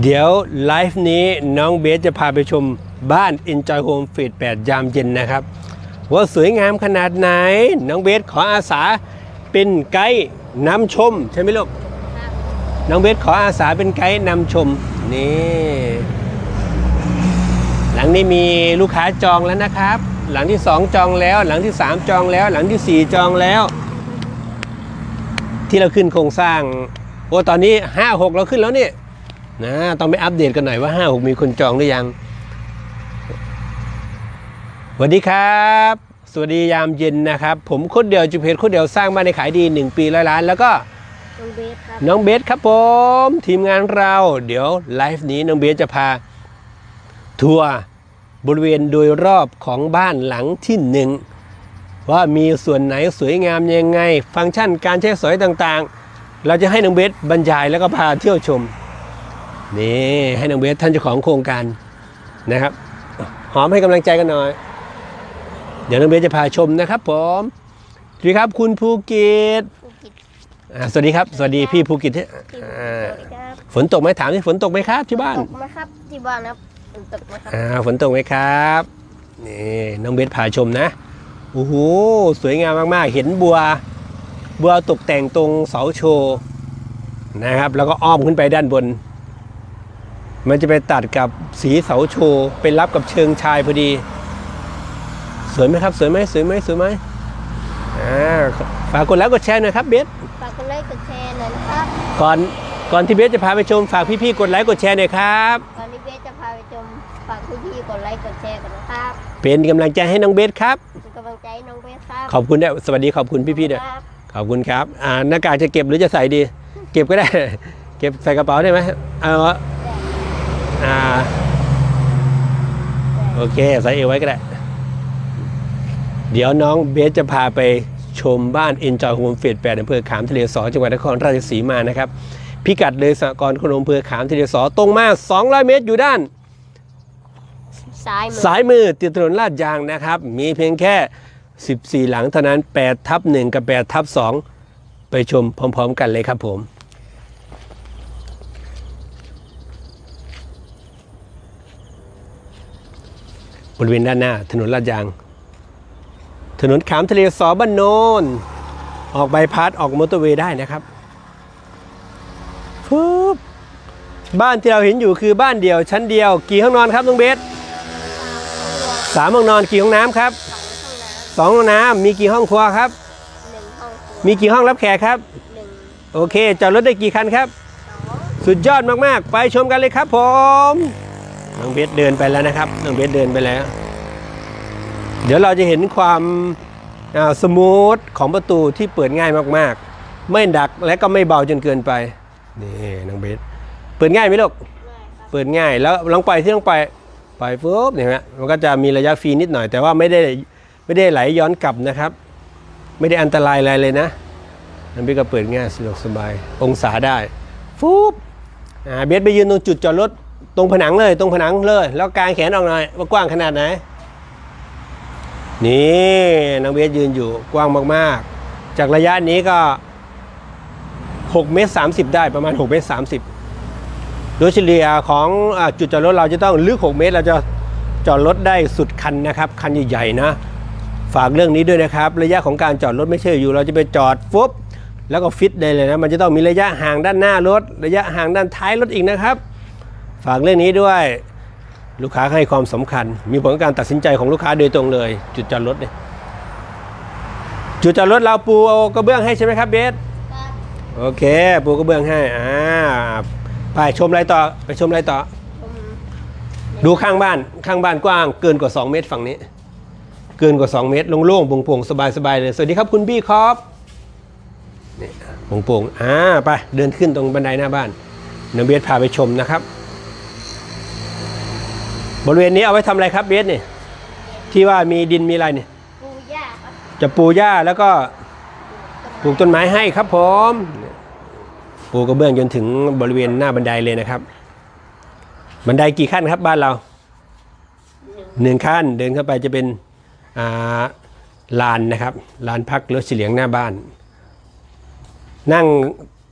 เดี๋ยวไลฟ์นี้น้องเบสจะพาไปชมบ้าน Enjoy Home f e e d 8 ยามเย็นนะครับ ว่าสวยงามขนาดไหน น้องเบสขออาสาเป็นไกด์นำชม ใช่ไหมลูกน้องเบสขออาสาเป็นไกด์นำชม นี่ หลังนี้มีลูกค้าจองแล้วนะครับ หลังที่ 2 จองแล้ว หลังที่ 3 จองแล้ว หลังที่ 4 จองแล้ว ที่เราขึ้นโครงสร้างโอ้ตอนนี้ 5 6 เราขึ้นแล้วนี่ นะต้องไปอัปเดตกันหน่อยว่า 5 6 มีคนจองหรือยังสวัสดีครับ สวัสดียามเย็นนะครับ ผมโคดเดียวจุเพจโคดเดียวสร้างบ้านในขายดี 1 ปีร้อยล้าน แล้วก็น้องเบสครับน้องเบสครับผม ทีมงานเรา เดี๋ยวไลฟ์นี้น้องเบสจะพา ทัวร์บริเวณโดยรอบของบ้านหลังที่หนึ่งว่ามีส่วนไหนสวยงามยังไง ฟังก์ชันการใช้สอยต่างๆ เราจะให้น้องเบสบรรยายแล้วก็พาเที่ยวชม นี่ให้น้องเบสท่านเจ้าของโครงการนะครับ หอมให้กำลังใจกันหน่อย เดี๋ยวน้องเบสจะพาชมนะครับผมสวัสดีครับคุณภูกิจภูกิจอ่าสวัสดีครับ สวัสดีพี่ภูกิจที่ที่อ่าสวัสดีครับฝนตกไหมถามที่ฝนตกไหมครับที่บ้านตกไหมครับที่บ้านครับฝนตกไหมครับอ่าฝนตกไหมครับนี่น้องเบสพาชมนะโอ้โหสวยงามมากๆ เห็นบัว บัวตกแต่งตรงเสาโชว์นะครับ แล้วก็อ้อมขึ้นไปด้านบน มันจะไปตัดกับสีเสาโชว์ไปรับกับเชิงชายพอดี สวยไหมครับ สวยไหมสวยไหมสวยไหมอ่าฝากกดไลค์กดแชร์หน่อยครับเบสฝากกดไลค์กดแชร์หน่อยนะครับก่อนก่อนที่เบสจะพาไปชมฝากพี่ๆกดไลค์กดแชร์หน่อยครับก่อนที่เบสจะพาไปชมฝากพี่ๆกดไลค์กดแชร์กันนะครับ เป็นกำลังใจให้น้องเบสครับเป็นกำลังใจให้น้องเบสครับขอบคุณด้วยสวัสดีขอบคุณพี่ๆด้วยครับขอบคุณครับอ่าหน้ากากจะเก็บหรือจะใส่ดี เก็บก็ได้ เก็บใส่กระเป๋าได้ไหมเอา อ่า โอเค ใส่เอวไว้ก็ได้ เดี๋ยวน้องเบสจะพาไปชมบ้าน Enjoy Home f e e d 8อำเภอขามทะเลสอจังหวัดนครราชสีมานะครับ พิกัดเลยสหกรณ์ขนมอำเภอขามทะเลสอตรงมา 200 เมตรอยู่ด้าน ซ้ายมือสายมือติดถนนลาดยางนะครับ มีเพียงแค่ 14 หลังเท่านั้น8ทับ1กับ8ทับ2ไปชมพร้อม ๆ กันเลยครับผม ริเวณด้านหน้า ถนนลาดยาง ถนนขามทะเลสอบ้านโนน ออกใบายพาสออกมอเตอร์เวย์ได้นะครับฟุบบ้านที่เราเห็นอยู่คือบ้านเดี่ยวชั้นเดียว กี่ห้องนอนครับน้องเบสสามห้องนอนกี่ห้องน้ำครับสองห้องน้สองห้องน้ำมีกี่ห้องครัวครับำหนึ่งห้องครัวมีกี่ห้องรับแขกครับหนึ่งโอเคจอดรถได้กี่คันครับสองสุดยอดมาก ๆ ไปชมกันเลยครับผม น้องเบสเดินไปแล้วนะครับน้องเบสเดินไปแล้ว เดี๋ยวเราจะเห็นความอ่าสมูทของประตูที่เปิดง่ายมากๆ ไม่ดักและก็ไม่เบาจนเกินไปนี่น้องเบสเปิดง่ายไหมลูกเปิดง่ายแล้วลองไปที่ลองไปไปปุ๊บเนี่ยฮะมันก็จะมีระยะฟรีนิดหน่อย แต่ว่าไม่ได้ไม่ได้ไหลย้อนกลับนะครับ ไม่ได้อันตรายอะไรเลยนะน้ำเบสก็เปิดง่ายสะดวกสบายองศาได้ฟุบอ่าเบสไปยืนตรงจุดจอดรถ ตรงผนังเลยตรงผนังเลย แล้วกางแขนออกหน่อยว่ากว้างขนาดไหน นี่น้องเบสยืนอยู่กว้างมากๆ จากระยะนี้ก็6เมตร30 ได้ประมาณ6เมตร30 โดยเฉลี่ยของอจุดจอดรถเราจะต้องลึก 6 เมตร เราจะจอดรถได้สุดคันนะครับ คันใหญ่ๆนะ ฝากเรื่องนี้ด้วยนะครับ ระยะของการจอดรถไม่ใช่อยู่ เราจะไปจอดฟุบแล้วก็ฟิตได้เลยนะ มันจะต้องมีระยะห่างด้านหน้ารถ ระยะห่างด้านท้ายรถอีกนะครับ ฝากเรื่องนี้ด้วย ลูกค้าให้ความสำคัญ มีผลกับการตัดสินใจของลูกค้าโดยตรงเลย จุดจอดรถเนี่ยจุดจอดรถเราปูเอากระเบื้องให้ใช่ไหมครับเบสครับโอเค ปูกระเบื้องให้อ่าไปชมอะไรต่อไปชมอะไรต่อผมดูข้างบ้านข้างบ้านกว้างเกินกว่า 2 เมตรฝั่งนี้ เกินกว่า 2 เมตรโล่งๆโปร่งๆสบายๆเลย สวัสดีครับคุณบี้ครับนี่โปร่งๆอ่าไปเดินขึ้นตรงบันไดหน้าบ้านน้องเบสพาไปชมนะครับ บริเวณนี้เอาไว้ทำอะไรครับเบสนี่ที่ว่ามีดินมีอะไรเนี่ยปูย่าครับจะปูหญ้าแล้วก็ปลูกต้นไม้ให้ครับผมปูกระเบื้องจนถึงบริเวณหน้าบันไดเลยนะครับ บันไดกี่ขั้นครับบ้านเราหนึ่งหนึ่งขั้นเดินเข้าไปจะเป็นอ่าลานนะครับลานพักรถเฉลียงหน้าบ้าน นั่ง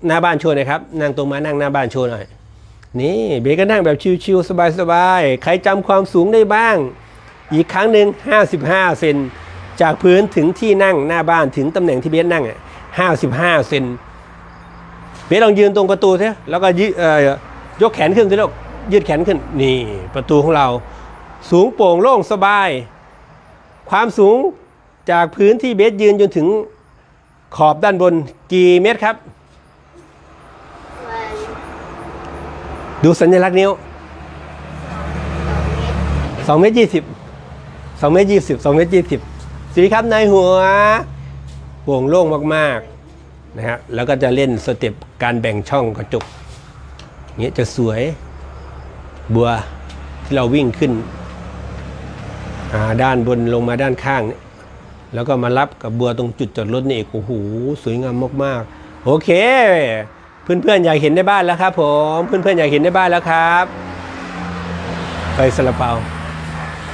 หน้าบ้านโชว์หน่อยครับ นั่งตรงมานั่งหน้าบ้านโชว์หน่อย นี่เบสก็นั่งแบบชิวๆสบายๆ ใครจำความสูงได้บ้าง อีกครั้งหนึ่ง55 เซนจากพื้นถึงที่นั่งหน้าบ้านถึงตำแหน่งที่เบสนั่งอะ55 เซนเบสลองยืนตรงประตูเถอะแล้วก็ยืดยกแขนขึ้นสิลูกยืดแขนขึ้น นี่ประตูของเรา สูงโปร่งโล่งสบาย ความสูงจากพื้นที่เบสยืนจนถึงขอบด้านบนกี่เมตรครับ วัน ดูสัญลักษณ์นิ้วสองเมตร2เมตรยี่สิบสองเมตรยี่สิบสองเมตรยี่สิบสวัสดีครับนายหัวโป่งโล่งมากๆนะฮะแล้วก็จะเล่นสเต็ปการแบ่งช่องกระจกเงี้ยจะสวยบัวที่เราวิ่งขึ้นด้านบนลงมาด้านข้างเนี่ยแล้วก็มารับกับบัวตรงจุดจอดรถนี่อีกโอ้โหสวยงามมากๆ โอเค เพื่อนๆอยากเห็นในบ้านแล้วครับผมเพื่อนๆอยากเห็นในบ้านแล้วครับ ไฟสลับเปา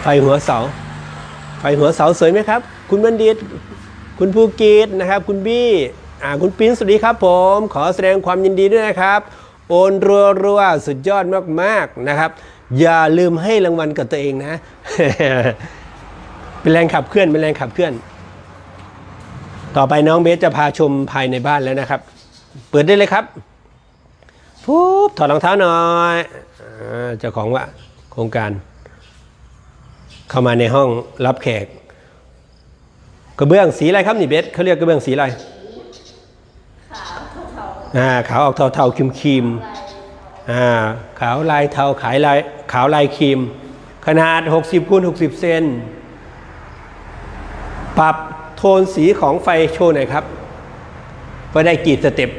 ไฟหัวเสา ไฟหัวเสาสวยไหมครับ คุณบัณฑิต คุณภูกิจนะครับ คุณบี้อ่าคุณปิ้นสวัสดีครับผม ขอแสดงความยินดีด้วยนะครับ โอนรัวรัวๆสุดยอดมากๆนะครับ อย่าลืมให้รางวัลกับตัวเองนะ เป็นแรงขับเคลื่อนเป็นแรงขับเคลื่อน ต่อไปน้องเบสจะพาชมภายในบ้านแล้วนะครับ เปิดได้เลยครับปุ๊บถอดรองเท้าหน่อยอาเจ้าของว่าโครงการ เข้ามาในห้องรับแขกกระเบื้องสีอะไรครับนี่เบสเขาเรียกกระเบื้องสีอะไรขาวเทาอ่าขาวออกเทาๆครีมครีมๆลายๆอ่าขาวลายเทาขายลายขาวลายครีม ขนาด 60คูณ60 เซนปรับโทนสีของไฟโชว์หน่อยครับ ว่าได้กี่สเต็ป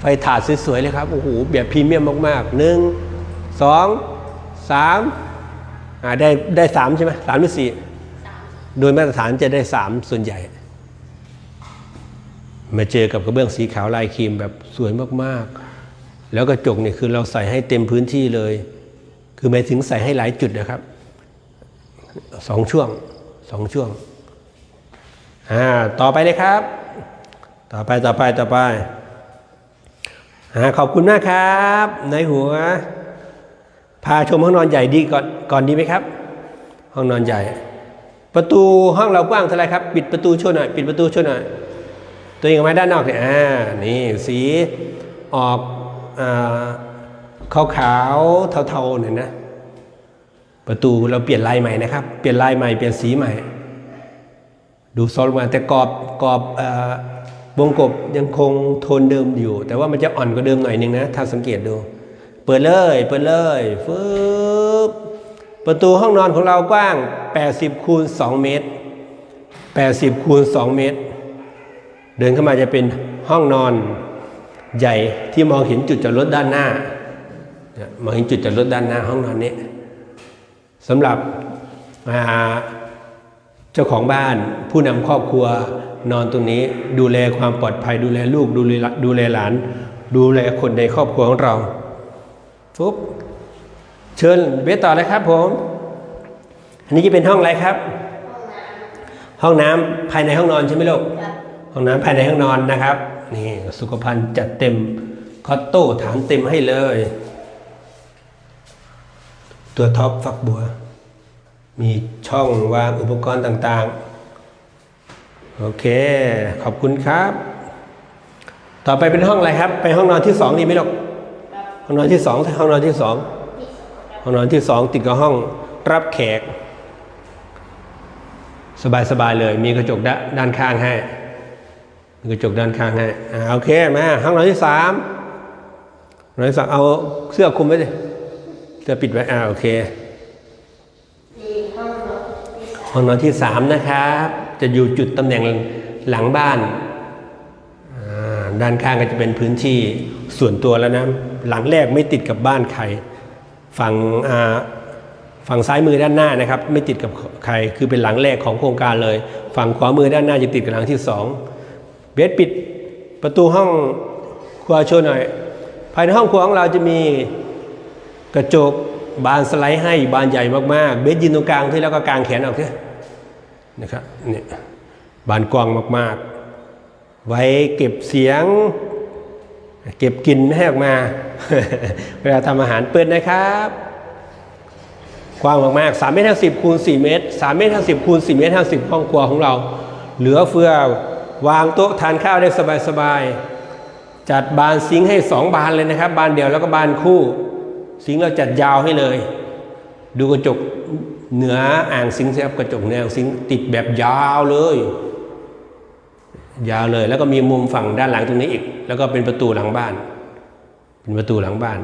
ไฟถาดสวยๆเลยครับโอ้โหแบบพรีเมียมมากๆหนึ่งสองสามอ่าได้ได้สามใช่ไหมสามหรือสี่สามโดยมาตรฐานจะได้สามส่วนใหญ่ มาเจอกับกระเบื้องสีขาวลายครีมแบบสวยมากๆ แล้วกระจกเนี่ยคือเราใส่ให้เต็มพื้นที่เลย คือหมายถึงใส่ให้หลายจุดนะครับสองช่วงสองช่วงอ่าต่อไปเลยครับ ต่อไปต่อไปต่อไปอขอบคุณมากครับในหัว พาชมห้องนอนใหญ่ดีก่อนก่อนดีไหมครับ ห้องนอนใหญ่ ประตูห้องเรากว้างเท่าไรครับ ปิดประตูโชว์หน่อยปิดประตูโชว์หน่อยตัวเองออกมาด้านนอกเนี่ยอ่านี่สีออกอาขาวขาวๆเทาๆเนี่ยนะ ประตูเราเปลี่ยนลายใหม่นะครับ เปลี่ยนลายใหม่เปลี่ยนสีใหม่ ดูซอลมาแต่กรอบกรอบอ วงกบยังคงโทนเดิมอยู่ แต่ว่ามันจะอ่อนกว่าเดิมหน่อยนึงนะ ถ้าสังเกตดู เปิดเลย เปิดเลยฟึบประตูห้องนอนของเรากว้าง 80คูณ2เมตร 80คูณ2เมตร เดินเข้ามาจะเป็นห้องนอนใหญ่ที่มองเห็นจุดจอดรถด้านหน้ามองเห็นจุดจอดรถด้านหน้าห้องนอนนี้สำหรับเจ้าของบ้านผู้นำครอบครัว นอนตรงนี้ดูแลความปลอดภัยดูแลลูกดูแลดูแลหลาน ดูแลคนในครอบครัวของเราปุ๊บเชิญเบสต่อเลยครับผม อันนี้จะเป็นห้องอะไรครับ ห้องน้ำภายในห้องนอนใช่ไหมลูกครับห้องน้ำภายในห้องนอนนะครับ นี่สุขภัณฑ์จัดเต็มคอตโต้ฐานเต็มให้เลย ตัวท็อปฟักบัว มีช่องวางอุปกรณ์ต่างๆ โอเค ขอบคุณครับ ต่อไปเป็นห้องอะไรครับ ไปห้องนอนที่สองดีไหมลูกครับห้องนอนที่สองห้องนอนที่สองที่สองครับห้องนอนที่สองติดกับห้องรับแขก สบายๆเลย มีกระจกด้าด้านข้างให้มีกระจกด้านข้างให้อ่าโอเคมาห้องนอนที่สามห้องนอนที่สามเอาเสื้อคลุมไว้ดิเสื้อปิดไว้อ่าโอเคที่ห้องนอนที่สามห้องนอนที่สามนะครับ จะอยู่จุดตำแหน่งหลังบ้าน ด้านข้างก็จะเป็นพื้นที่ส่วนตัวแล้วนะ หลังแรกไม่ติดกับบ้านใคร ฝั่งฝั่งซ้ายมือด้านหน้านะครับ ไม่ติดกับใคร คือเป็นหลังแรกของโครงการเลย ฝั่งขวามือด้านหน้าจะติดกับหลังที่สองเบสปิดประตูห้องครัวโชว์หน่อย ภายในห้องครัวของเราจะมีกระจกบานสไลด์ให้บานใหญ่มากๆ เบสยืนตรงกลางที่แล้วก็กางแขนออกที่ นะครับเนี่ยบานกว้างมากๆ ไว้เก็บเสียง เก็บกินไม่ให้ออกมา เวลาทำอาหารเปิดนะครับกว้างมากๆ3เมตร50คูณ4เมตร3เมตร50คูณ4เมตร50ห้องครัวของเรา เหลือเฟือวางโต๊ะทานข้าวได้สบายๆ จัดบานซิงให้ 2 บานเลยนะครับ บานเดียวแล้วก็บานคู่ ซิงเราจัดยาวให้เลย ดูกระจก เหนืออ่างซิงค์ครับกระจกเหนืออ่างซิงค์ติดแบบยาวเลย ยาวเลย แล้วก็มีมุมฝั่งด้านหลังตรงนี้อีก แล้วก็เป็นประตูหลังบ้าน เป็นประตูหลังบ้าน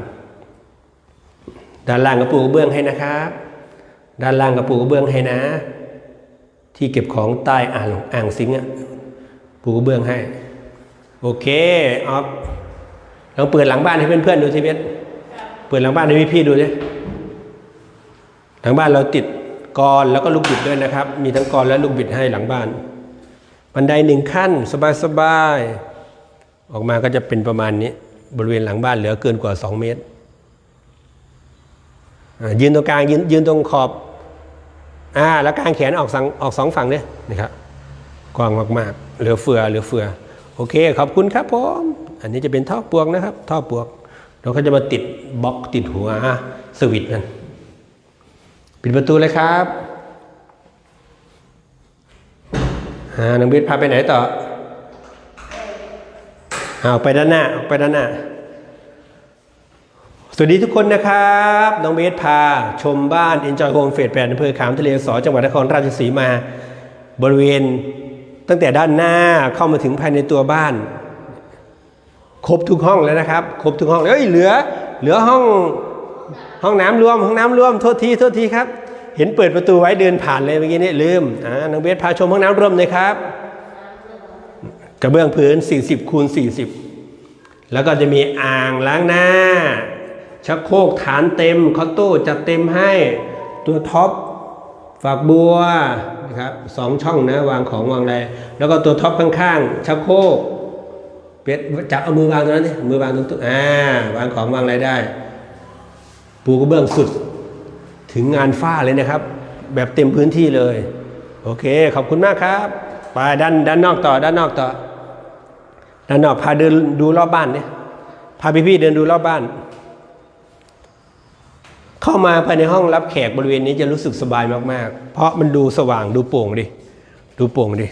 ด้านล่างกระปูกระเบื้องให้นะครับ ด้านล่างกระปูกระเบื้องให้นะ ที่เก็บของใต้อ่างอ่างซิงค์อะปูกระเบื้องให้ โอเคออฟลองเปิดหลังบ้านให้เพื่อนๆดูสิเพชรเปิดหลังบ้านให้พี่ๆดูสิหลังบ้านเราติด กรอนแล้วก็ลูกบิดด้วยนะครับ มีทั้งกรอนและลูกบิดให้หลังบ้าน บันไดหนึ่งขั้นสบายๆออกมาก็จะเป็นประมาณนี้ บริเวณหลังบ้านเหลือเกินกว่า 2 เมตรยืนตรงกลางยืนยืนตรงขอบอ่าแล้วกางแขนออกสังออกสองฝั่งเนี่ยนะครับกว้างมากๆ เหลือเฟือเหลือเฟือ โอเค ขอบคุณครับผมอันนี้จะเป็นท่อปวกนะครับ ท่อปวก เราก็จะมาติดบล็อกติดหัวสวิตช์มัน ปิดประตูเลยครับอ่าน้องเบสพาไปไหนต่อเอาไปด้านหน้าออกไปด้านหน้า สวัสดีทุกคนนะครับ น้องเบสพา ชมบ้าน Enjoy Home เฟสแปดอำเภอขามทะเลสอจังหวัดนครราชสีมา บริเวณตั้งแต่ด้านหน้าเข้ามาถึงภายในตัวบ้าน ครบทุกห้องแล้วนะครับ ครบทุกห้องเอ้ยเหลือ เหลือห้อง ห้องน้ำรวมห้องน้ำรวมโทษทีโทษทีครับ เห็นเปิดประตูไว้เดินผ่านเลยเมื่อกี้นี้ลืมอ่าน้องเบสพาชมห้องน้ำรวมเลยครับ กระเบื้องพื้น 40คูณ40 แล้วก็จะมีอ่างล้างหน้า ชักโครกฐานเต็มเคาน์โต้จัดเต็มให้ตัวท็อปฝักบัวนะครับสองช่องนะวางของวางอะไรแล้วก็ตัวท็อปข้างๆชักโครกเป็ดจับเอามือวางตรงนั้นนี่มือวางตรงตัวอ่าวางของวางอะไรได้ ปูกระเบื้องสุด ถึงงานฝ้าเลยนะครับ แบบเต็มพื้นที่เลย โอเค ขอบคุณมากครับไปด้านด้านนอกต่อ ด้านนอกต่อ ด้านนอกพาเดินดูรอบบ้านเนี่ยพาพี่ๆเดินดูรอบบ้าน เข้ามาภายในห้องรับแขกบริเวณนี้จะรู้สึกสบายมากๆ เพราะมันดูสว่างดูโปร่งดิดูโปร่งดิ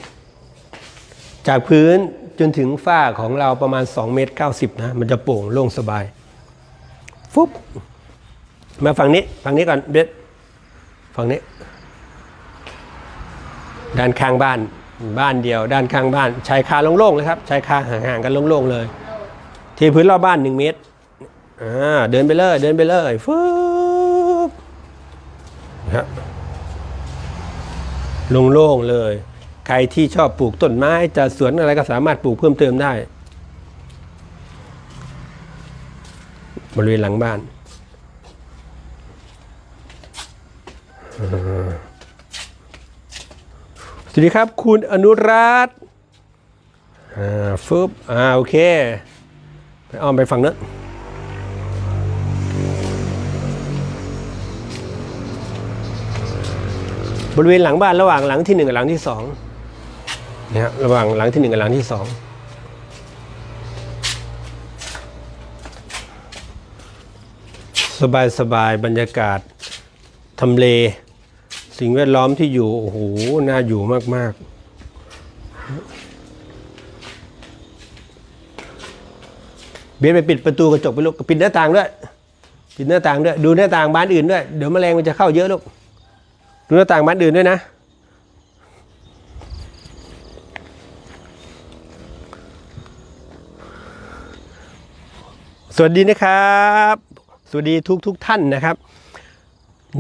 จากพื้นจนถึงฝ้าของเราประมาณ 2 เมตร 90 นะ มันจะโปร่งโล่งสบาย ฟุบ มาฝั่งนี้ฝั่งนี้ก่อนเบสฝั่งนี้ ด้านข้างบ้านบ้านเดียว ด้านข้างบ้านชายคาโล่งๆเลยครับชายคาห่างๆกันโล่งๆเลยเทพื้นรอบบ้านหนึ่งเมตรอ่าเดินไปเลยเดินไปเลยฟึบฮะโล่งๆเลย ใครที่ชอบปลูกต้นไม้จะสวนอะไรก็สามารถปลูกเพิ่มเติมได้ บริเวณหลังบ้าน สวัสดีครับ คุณอนุรัตอ่าฟึบอ่าโอเค ไปอ้อมไปฝั่งนั้นบริเวณหลังบ้านระหว่างหลังที่หนึ่งกับหลังที่สองเนี่ยฮะระหว่างหลังที่หนึ่งกับหลังที่สองสบายสบายบรรยากาศทำเล สิ่งแวดล้อมที่อยู่ โอ้โห น่าอยู่มาก ๆเบียดไปปิดประตูกระจกไปลูกปิดหน้าต่างด้วยปิดหน้าต่างด้วยดูหน้าต่างบ้านอื่นด้วยเดี๋ยวแมลงมันจะเข้าเยอะลูกดูหน้าต่างบ้านอื่นด้วยนะ สวัสดีนะครับ สวัสดีทุกทุกท่านนะครับ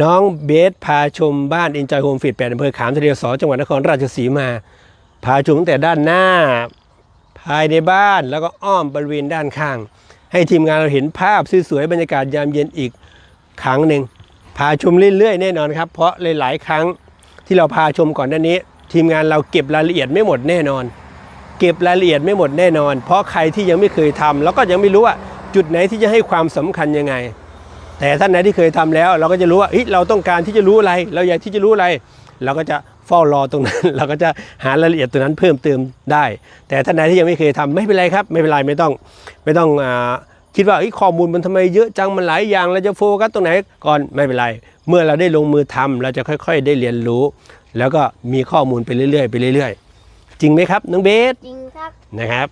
น้องเบสพาชมบ้าน Enjoy Home Fit 8อำเภอขามทะเลสอจังหวัดนครราชสีมา พาชมตั้งแต่ด้านหน้า ภายในบ้านแล้วก็อ้อมบริเวณด้านข้าง ให้ทีมงานเราเห็นภาพสวยๆบรรยากาศยามเย็นอีกครั้งหนึ่งพาชมเรื่อยๆแน่นอนครับ เพราะหลายๆครั้งที่เราพาชมก่อนหน้านี้ ทีมงานเราเก็บรายละเอียดไม่หมดแน่นอน เก็บรายละเอียดไม่หมดแน่นอน เพราะใครที่ยังไม่เคยทำแล้วก็ยังไม่รู้ว่าจุดไหนที่จะให้ความสำคัญยังไง แต่ท่านไหนที่เคยทำแล้ว เราก็จะรู้ว่าเฮ้ยเราต้องการที่จะรู้อะไร เราอยากที่จะรู้อะไร เราก็จะเฝ้ารอตรงนั้น เราก็จะหารายละเอียดตรงนั้นเพิ่มเติมได้ แต่ท่านใดที่ยังไม่เคยทำไม่เป็นไรครับ ไม่เป็นไรไม่ต้องไม่ต้องอาคิดว่าเอ้ยข้อมูลมันทำไมเยอะจังมันหลายอย่างเราจะโฟกัสตรงไหนก่อนไม่เป็นไร เมื่อเราได้ลงมือทำเราจะค่อย ๆ ได้เรียนรู้ แล้วก็มีข้อมูลไปเรื่อยๆไปเรื่อย ๆ จริงไหมครับน้องเบสจริงครับนะครับ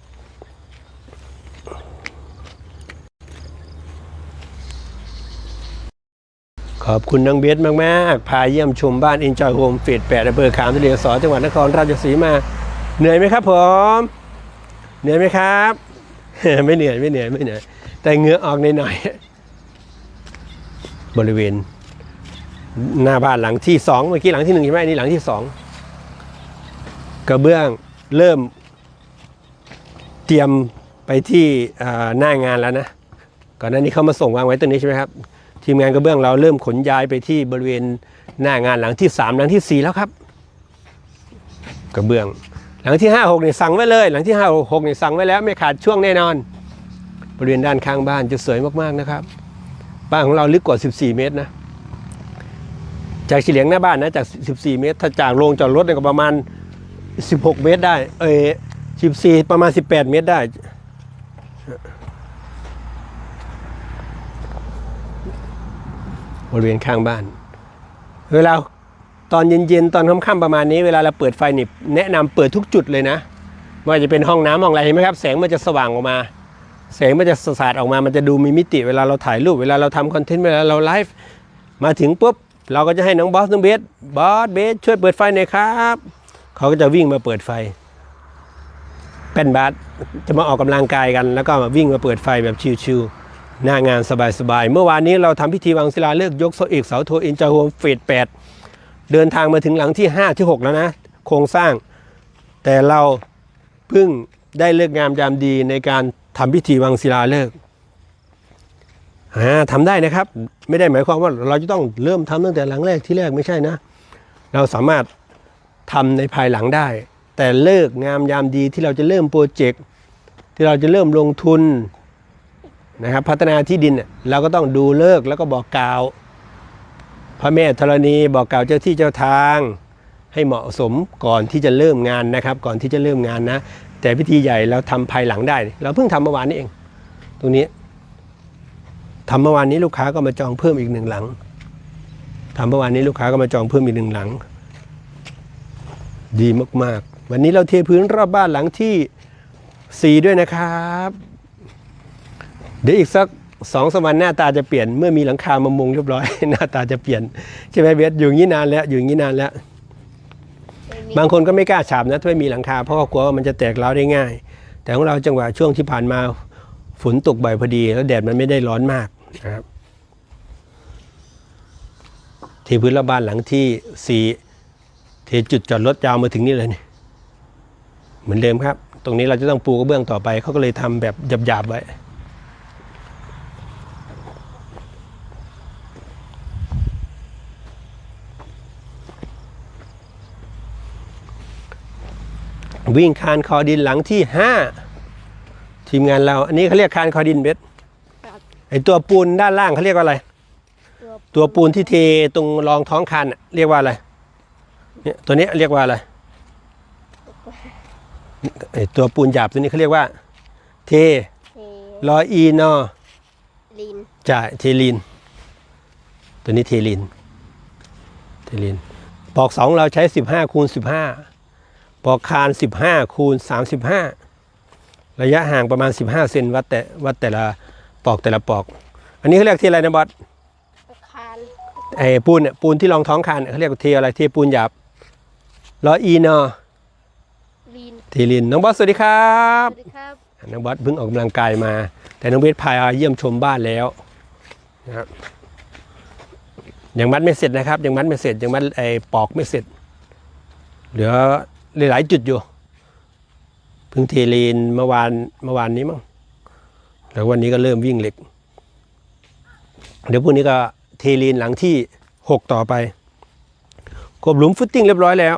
ขอบคุณน้องเบสมาก ๆ พาเยี่ยมชมบ้าน Enjoy Home เฟสแปดอำเภอขามทะเลสอจังหวัดนครราชสีมา เหนื่อยไหมครับผม เหนื่อยไหมครับ ไม่เหนื่อยไม่เหนื่อยไม่เหนื่อย แต่เหงื่อออกหน่อยๆบริเวณ หน้าบ้านหลังที่สองเมื่อกี้หลังที่หนึ่งใช่ไหมนี่หลังที่สองกระเบื้องเริ่ม เตรียมไปที่หน้างานแล้วนะก่อนหน้านี้เขามาส่งวางไว้ตรงนี้ใช่ไหมครับ ทีมงานกระเบื้องเราเริ่มขนย้ายไปที่บริเวณหน้างานหลังที่ 3 หลังทีสี่4 แล้วครับ กระเบื้อง หลังที่ 5 6นี่ยสั่งไว้เลย หลังที่ 5 6นี่ยสั่งไว้แล้วไม่ขาดช่วงแน่นอน บริเวณด้านข้างบ้านจะสวยมากๆนะครับ บ้านของเราลึกกว่า 14 เมตรนะ จากเฉลียงหน้าบ้านนะจาก 14 เมตร ถ้าจากโรงจอดรถเนี่ยก็ประมาณ 16 เมตรได้ เอ้ย14 ประมาณ 18 เมตรได้ บริเวณข้างบ้าน เวลาตอนเย็นๆ ตอนค่ำๆประมาณนี้เวลาเราเปิดไฟนี่แนะนำเปิดทุกจุดเลยนะไม่ว่าจะเป็นห้องน้ำห้องอะไรเห็นไหมครับแสงมันจะสว่างออกมา แสงมันจะสาดออกมามันจะดูมีมิติเวลาเราถ่ายรูปเวลาเราทำคอนเทนต์เวลาเราไลฟ์มาถึงปุ๊บเราก็จะให้น้องบอสน้องเบสบอสเบสช่วยเปิดไฟหน่อยครับเขาก็จะวิ่งมาเปิดไฟเป็นบาสจะมาออกกำลังกายกัน แล้วก็มาวิ่งมาเปิดไฟแบบชิวๆ หน้างานสบายๆ เมื่อวานนี้เราทำพิธีวางศิลาฤกษ์ยกโซเอกเสาโทอินจาโฮมเฟสแปดเดินทางมาถึงหลังที่ 5 ที่ 6 แล้วนะ โครงสร้าง แต่เราเพิ่งได้เลิกงามยามดีในการทำพิธีวางศิลาฤกษ์อ่าทำได้นะครับ ไม่ได้หมายความว่าเราจะต้องเริ่มทำตั้งแต่หลังแรกที่แรกไม่ใช่นะ เราสามารถทำในภายหลังได้ แต่เลิกงามยามดีที่เราจะเริ่มโปรเจกต์ที่เราจะเริ่มลงทุน นะครับพัฒนาที่ดินเนี่ยเราก็ต้องดูเลิกแล้วก็บอกกล่าวพระแม่ธรณีบอกกล่าวเจ้าที่เจ้าทางให้เหมาะสมก่อนที่จะเริ่มงานนะครับ ก่อนที่จะเริ่มงานนะ แต่พิธีใหญ่เราทำภายหลังได้ เราเพิ่งทำเมื่อวานนี้เอง ตรงนี้ทำเมื่อวานนี้ลูกค้าก็มาจองเพิ่มอีกหนึ่งหลังทำเมื่อวานนี้ลูกค้าก็มาจองเพิ่มอีกหนึ่งหลัง ดีมากๆ วันนี้เราเทพื้นรอบบ้านหลังที่ 4 ด้วยนะครับ เดี๋ยวอีกสักสองสามวันหน้าตาจะเปลี่ยนเมื่อมีหลังคามามุงเรียบร้อย หน้าตาจะเปลี่ยนใช่ไหมเบสอยู่อย่างนี้นานแล้วอยู่อย่างนี้นานแล้ว บางคนก็ไม่กล้าฉาบนะถ้าไม่มีหลังคาเพราะเขากลัวว่ามันจะแตกร้าวได้ง่าย แต่ของเราจังหวะช่วงที่ผ่านมาฝนตกบ่อยพอดี แล้วแดดมันไม่ได้ร้อนมากนะครับเทพื้นรอบบ้านหลังที่สี่เทจุดจอดรถยาวมาถึงนี่เลยนี่เหมือนเดิมครับ ตรงนี้เราจะต้องปูกระเบื้องต่อไปเขาก็เลยทำแบบหยาบๆไว้ วิ่งคานคอดินหลังที่ห้าทีมงานเรา อันนี้เขาเรียกคานคอดินเบสครับไอตัวปูนด้านล่างเขาเรียกว่าอะไร ตัวตัวปูนที่เทตรงรองท้องคานน่ะเรียกว่าอะไรเนี่ยตัวนี้เรียกว่าอะไรไอตัวปูนหยาบตัวนี้เขาเรียกว่า เทเทรออีนอลินจ่ายเทลีนตัวนี้เทลีนเทลีนปอกสองเราใช้15คูณ15 ปอกคาน 15 คูณ 35 ระยะห่างประมาณ 15 เซนวัดแต่วัดแต่ละปอกแต่ละปอก อันนี้เขาเรียกเทอะไรนะบอสคานไอ้ปูนเนี่ยปูนที่รองท้องคานเนี่ยเขาเรียกว่าเทอะไรเทปูนหยาบรออีนอลินเทลีนน้องบอสสวัสดีครับสวัสดีครับน้องบอสเพิ่งออกกำลังกายมา แต่น้องเบสพาเยี่ยมชมบ้านแล้วนะครับยังมัดไม่เสร็จนะครับ ยังมัดไม่เสร็จยังมัดไอ้ปอกไม่เสร็จเหลือ หลายๆจุดอยู่เพิ่งเทลีนเมื่อวานเมื่อวานนี้มั้งแล้ววันนี้ก็เริ่มวิ่งเหล็ก เดี๋ยวพรุ่งนี้ก็เทลีนหลังที่หกต่อไปกบหลุมฟุตติ้งเรียบร้อยแล้ว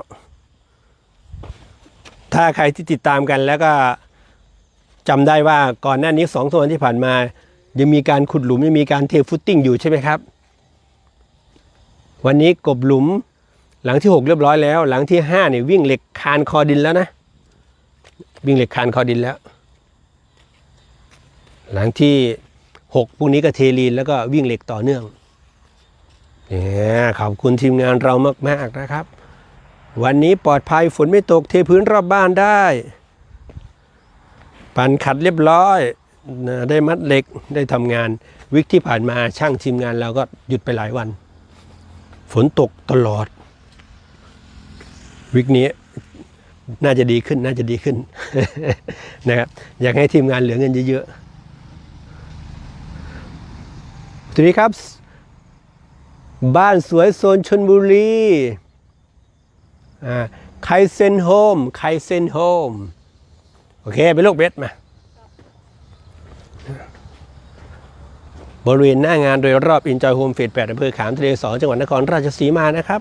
ถ้าใครที่ติดตามกันแล้วก็จำได้ว่าก่อนหน้านี้สองสามวันที่ผ่านมา ยังมีการขุดหลุมยังมีการเทฟุตติ้งอยู่ใช่ไหมครับ วันนี้กบหลุม หลังที่หกเรียบร้อยแล้ว หลังที่ห้าเนี่ยวิ่งเหล็กคานคอดินแล้วนะ วิ่งเหล็กคานคอดินแล้ว หลังที่หกพรุ่งนี้ก็เทลีนแล้วก็วิ่งเหล็กต่อเนื่องเนี่ยขอบคุณทีมงานเรามาก ๆ นะครับ วันนี้ปลอดภัยฝนไม่ตกเทพื้นรอบบ้านได้ ปั่นขัดเรียบร้อย ได้มัดเหล็กได้ทำงานวิกที่ผ่านมาช่างทีมงานเราก็หยุดไปหลายวัน ฝนตกตลอด วิกนี้น่าจะดีขึ้นน่าจะดีขึ้นนะครับอยากให้ทีมงานเหลือเงินเยอะๆทีนี้ครับ บ้านสวยโซนชนบุรีอ่าไคเซนโฮมไคเซนโฮมโอเคไปลูกเบสมา บริเวณหน้างานโดยรอบ Enjoy Home Fest 8อำเภอขามทะเล2จังหวัดนครราชสีมานะครับ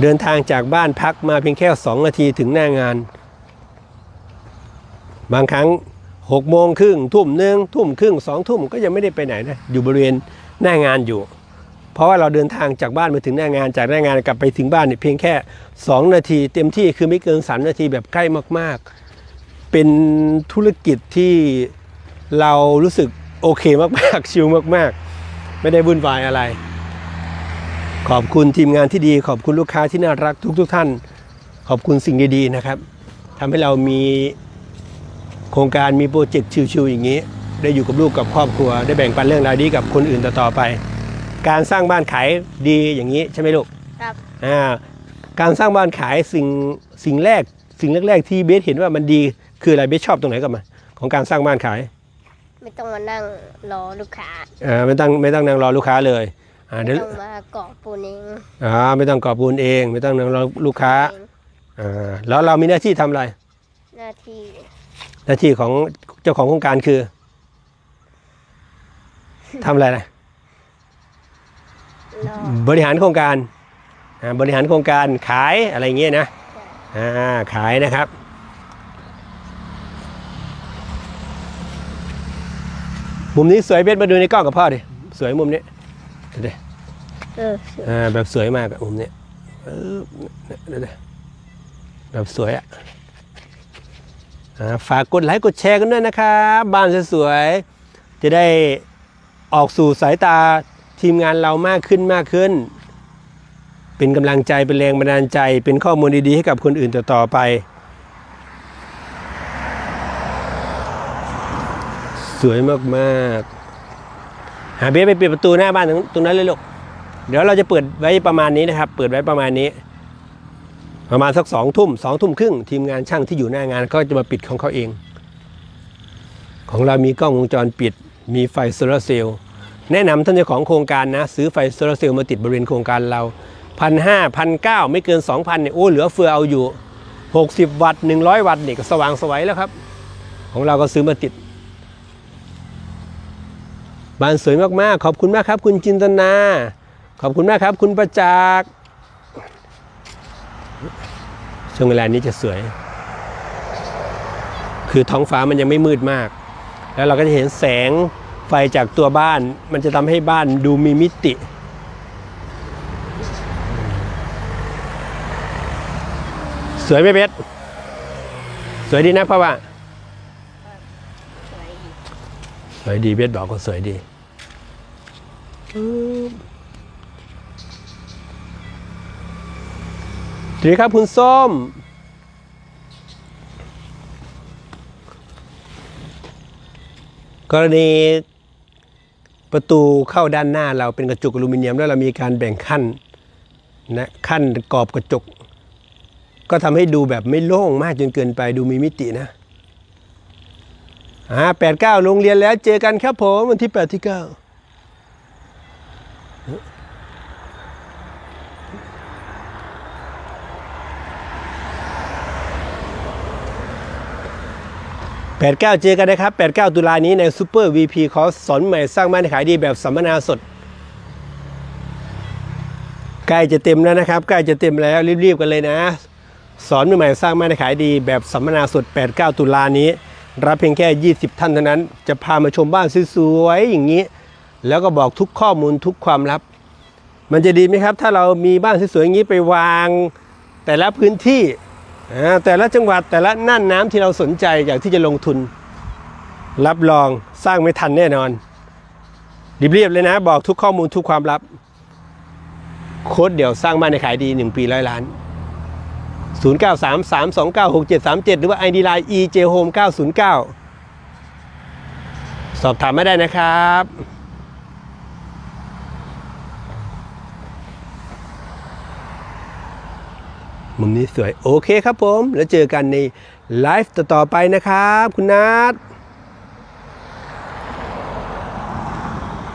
เดินทางจากบ้านพักมาเพียงแค่ 2 นาทีถึงหน้างาน บางครั้ง6โมงครึ่งทุ่มหนึ่งทุ่มครึ่งสองทุ่มก็ยังไม่ได้ไปไหนนะอยู่บริเวณหน้างานอยู่ เพราะว่าเราเดินทางจากบ้านมาถึงหน้างานจากหน้างานกลับไปถึงบ้านเนี่ยเพียงแค่ 2 นาที เต็มที่คือไม่เกิน 3 นาทีแบบใกล้มากๆ เป็นธุรกิจที่เรารู้สึกโอเคมากๆชิลมากๆ ไม่ได้วุ่นวายอะไร ขอบคุณทีมงานที่ดี ขอบคุณลูกค้าที่น่ารักทุกๆทท่าน ขอบคุณสิ่งดีๆนะครับทำให้เรามีโครงการมีโปรเจกต์ชิวๆอย่างนี้ ได้อยู่กับลูกกับครอบครัว ได้แบ่งปันเรื่องราวดีกับคนอื่นต่อๆไป การสร้างบ้านขายดีอย่างนี้ใช่ไหมลูกครับอ่าการสร้างบ้านขายสิ่งสิ่งแรก สิ่งแรกๆที่เบสเห็นว่ามันดีคืออะไรเบสชอบตรงไหนกันมาของการสร้างบ้านขาย ไม่ต้องมานั่งรอลูกค้าอ่าไม่ต้องไม่ต้องนั่งรอลูกค้าเลย อ่าไม่เดี๋ยวต้องมาเกาะปูนเองอ่าไม่ต้องกอบปูนเอง ไม่ต้องนั่งรอลูกค้าเองอ่าแล้วเรามีหน้าที่ทำอะไร หน้าที่หน้าที่ของเจ้าของโครงการคือทำอะไรนะรอ บริหารโครงการอ่าบริหารโครงการขายอะไรเงี้ยนะอ่าขายนะครับ มุมนี้สวยเบสมาดูในกล้องกับพ่อดิสวยมุมนี้เดี๋ยวดิ เอออ่าแบบสวยมากอะมุมเนี้เออเดี๋ยวแบบสวยอะอ่าฝากกดไลค์กดแชร์กันด้วยนะครับบ้านสวยๆจะได้ออกสู่สายตาทีมงานเรามากขึ้นมากขึ้น เป็นกำลังใจเป็นแรงบันดาลใจ เป็นข้อมูลดีๆ ให้กับคนอื่นต่อๆไป สวยมากๆ หาเบสไปปิดประตูหน้าบ้านตรงตรงนั้นเลยลูก เดี๋ยวเราจะเปิดไว้ประมาณนี้นะครับ เปิดไว้ประมาณนี้ ประมาณสักสองทุ่มสองทุ่มครึ่งทีมงานช่างที่อยู่หน้างานก็จะมาปิดของเขาเอง ของเรามีกล้องวงจรปิด มีไฟโซลาร์เซลล์แนะนำท่านเจ้าของโครงการนะ ซื้อไฟโซลาร์เซลล์มาติดบริเวณโครงการเราพันห้าพันเก้าไม่เกิน2,000เนี่ยโอ้เหลือเฟือเอาอยู่ 60 วัตต์ 100 วัตต์นี่ก็สว่างสวัยแล้วครับ ของเราก็ซื้อมาติดบ้านสวยมากๆ ขอบคุณมากครับ คุณจินตนา ขอบคุณมากครับ คุณประจักษ์ช่วงเวลานี้จะสวย คือท้องฟ้ามันยังไม่มืดมาก แล้วเราก็จะเห็นแสงไฟจากตัวบ้าน มันจะทำให้บ้านดูมีมิติสวยไหมเบสสวยดีนะพ่อว่าสวยดีสวยดีเบสบอกก็สวยดีสวัส ดีครับคุณส้ม กรณีประตูเข้าด้านหน้าเราเป็นกระจกอลูมิเนียม แล้วเรามีการแบ่งขั้นนะขั้นกรอบกระจก ก็ทำให้ดูแบบไม่โล่งมากจนเกินไปดูมีมิตินะอ่าแปดเก้าโรงเรียนแล้วเจอกันครับผมวันที่แปดที่เก้า แปดเก้าเจอกันนะครับแปดเก้าตุลานี้ในซูเปอร์วีพีคอร์สสอนใหม่สร้างบ้านขายดีแบบสัมมนาสดใกล้จะเต็มแล้วนะครับใกล้จะเต็มแล้วรีบๆกันเลยนะ สอนใหม่สร้างบ้านขายดีแบบสัมมนาสด 8-9 ตุลานี้ รับเพียงแค่ 20 ท่านเท่านั้น จะพามาชมบ้านสวยๆอย่างนี้ แล้วก็บอกทุกข้อมูลทุกความลับ มันจะดีไหมครับ ถ้าเรามีบ้านสวยๆอย่างนี้ไปวาง แต่ละพื้นที่ แต่ละจังหวัดแต่ละน่านน้ำที่เราสนใจอยากที่จะลงทุน รับรองสร้างไม่ทันแน่นอนรีบๆเลยนะ บอกทุกข้อมูลทุกความลับ โค้ดเดี๋ยวสร้างบ้านในขายดี 1 ปีร้อยล้าน 0 9 3 3 2 9 6 7 3 7 หรือว่า ID Line EJ Home 909 สอบถามไม่ได้นะครับ มุมนี้สวยโอเคครับผม แล้วเจอกันในไลฟ์ต่อๆไปนะครับ คุณนัท